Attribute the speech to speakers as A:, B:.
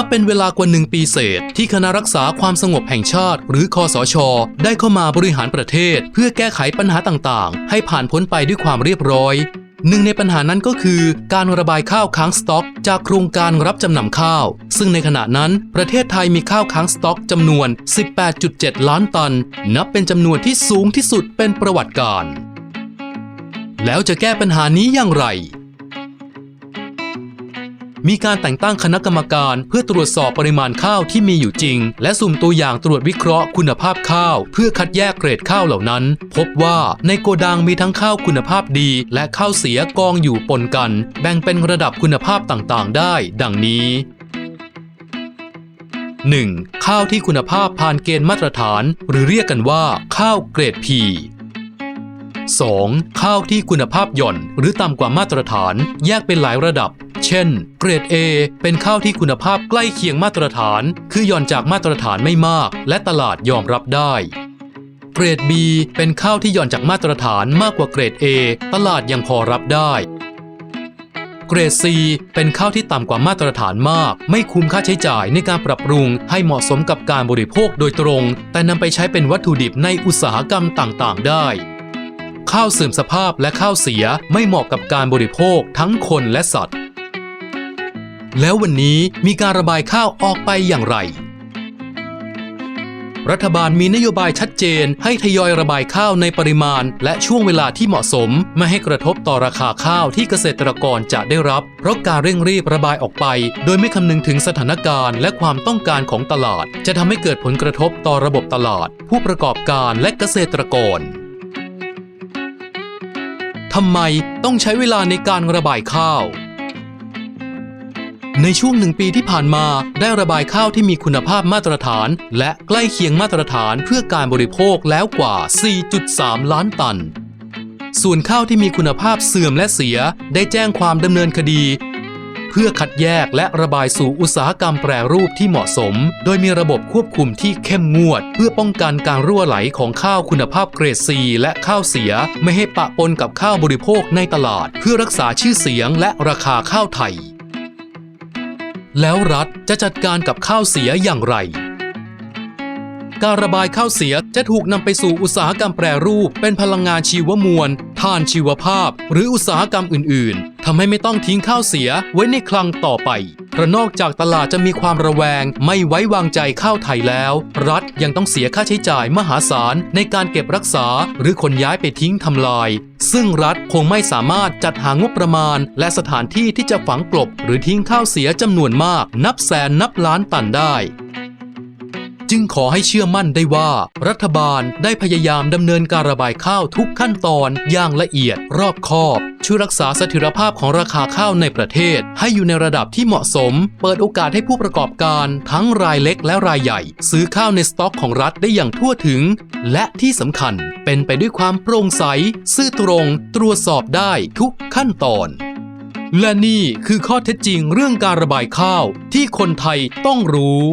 A: นับเป็นเวลากว่าหนึ่งปีเศษ ที่คณะรักษาความสงบแห่งชาติ หรือคอสช ได้เข้ามาบริหารประเทศ เพื่อแก้ไขปัญหาต่างๆ ให้ผ่านพ้นไปด้วยความเรียบร้อยหนึ่งในปัญหานั้นก็คือการระบายข้าวค้างสต็อก จากโครงการรับจำนำข้าว ซึ่งในขณะนั้นประเทศไทยมีข้าวค้างสต็อกจำนวน 18.7 ล้านตัน นับเป็นจำนวนที่สูงที่สุดเป็นประวัติการ แล้วจะแก้ปัญหานี้อย่างไร มีการแต่งตั้งคณะกรรมการ เพื่อตรวจสอบปริมาณข้าวที่มีอยู่จริง และสุ่มตัวอย่างตรวจวิเคราะห์คุณภาพข้าว เพื่อคัดแยกเกรดข้าวเหล่านั้น พบว่าในโกดังมีทั้งข้าวคุณภาพดี และข้าวเสียกองอยู่ปนกัน แบ่งเป็นระดับคุณภาพต่างๆ ได้ ดังนี้ 1. ข้าวที่คุณภาพผ่านเกณฑ์มาตรฐาน หรือเรียกกันว่า ข้าวเกรด P 2. ข้าวที่คุณภาพหย่อน หรือต่ำกว่ามาตรฐาน แยกเป็นหลายระดับ เช่น เกรด A เป็นข้าวที่คุณภาพใกล้เคียงมาตรฐาน คือหย่อนจากมาตรฐานไม่มาก และตลาดยอมรับได้ เกรด B เป็นข้าวที่หย่อนจากมาตรฐานมากกว่าเกรด A ตลาดยังพอรับได้เกรด C เป็นข้าวที่ต่ำกว่ามาตรฐานมาก ไม่คุ้มค่าใช้จ่ายในการปรับปรุงให้เหมาะสมกับการบริโภคโดยตรง แต่นำไปใช้เป็นวัตถุดิบในอุตสาหกรรมต่างๆ ได้ ข้าวเสื่อมสภาพและข้าวเสียไม่เหมาะกับการบริโภคทั้งคนและสัตว์ แล้ววันนี้มีการระบายข้าวออกไปอย่างไร รัฐบาลมีนโยบายชัดเจน ให้ทยอยระบายข้าวในปริมาณ และช่วงเวลาที่เหมาะสม ไม่ให้กระทบต่อราคาข้าวที่เกษตรกรจะได้รับ เพราะการเร่งรีบระบายออกไป โดยไม่คำนึงถึงสถานการณ์ และความต้องการของตลาด จะทำให้เกิดผลกระทบต่อระบบตลาด ผู้ประกอบการและเกษตรกรทำไมต้องใช้เวลาในการระบายข้าว ในช่วงหนึ่งปีที่ผ่านมาได้ระบายข้าวที่มีคุณภาพมาตรฐาน และใกล้เคียงมาตรฐานเพื่อการบริโภคแล้วกว่า 4.3 ล้านตัน ส่วนข้าวที่มีคุณภาพเสื่อมและเสียได้แจ้งความดำเนินคดี เพื่อคัดแยกและระบายสู่อุตสาหกรรมแปรรูปที่เหมาะสม โดยมีระบบควบคุมที่เข้มงวด เพื่อป้องกันการรั่วไหลของข้าวคุณภาพเกรดซีและข้าวเสียไม่ให้ปะปนกับข้าวบริโภคในตลาด เพื่อรักษาชื่อเสียงและราคาข้าวไทย แล้วรัฐจะจัดการกับข้าวเสียอย่างไร การระบายข้าวเสียจะถูกนำไปสู่อุตสาหกรรมแปรรูป เป็นพลังงานชีวมวลท่านชีวภาพ หรืออุตสาหกรรมอื่น ๆทำให้ไม่ต้องทิ้งข้าวเสียไว้ในคลังต่อไป ระนอกจากตลาดจะมีความระแวงไม่ไว้วางใจข้าวไทยแล้ว รัฐยังต้องเสียค่าใช้จ่ายมหาศาลในการเก็บรักษาหรือขนย้ายไปทิ้งทำลาย ซึ่งรัฐคงไม่สามารถจัดหางบประมาณ และสถานที่ที่จะฝังกลบ หรือทิ้งข้าวเสียจำนวนมาก นับแสนนับล้านตันได้ จึงขอให้เชื่อมั่นได้ว่า รัฐบาลได้พยายามดำเนินการระบายข้าวทุกขั้นตอนอย่างละเอียดรอบคอบ ช่วยรักษาเสถียรภาพของราคาข้าวในประเทศ ให้อยู่ในระดับที่เหมาะสม เปิดโอกาสให้ผู้ประกอบการทั้งรายเล็กและรายใหญ่ ซื้อข้าวในสต็อกของรัฐได้อย่างทั่วถึง และที่สำคัญเป็นไปด้วยความโปร่งใส ซื่อตรง ตรวจสอบได้ทุกขั้นตอนและนี่คือข้อเท็จจริงเรื่องการระบายข้าวที่คนไทยต้องรู้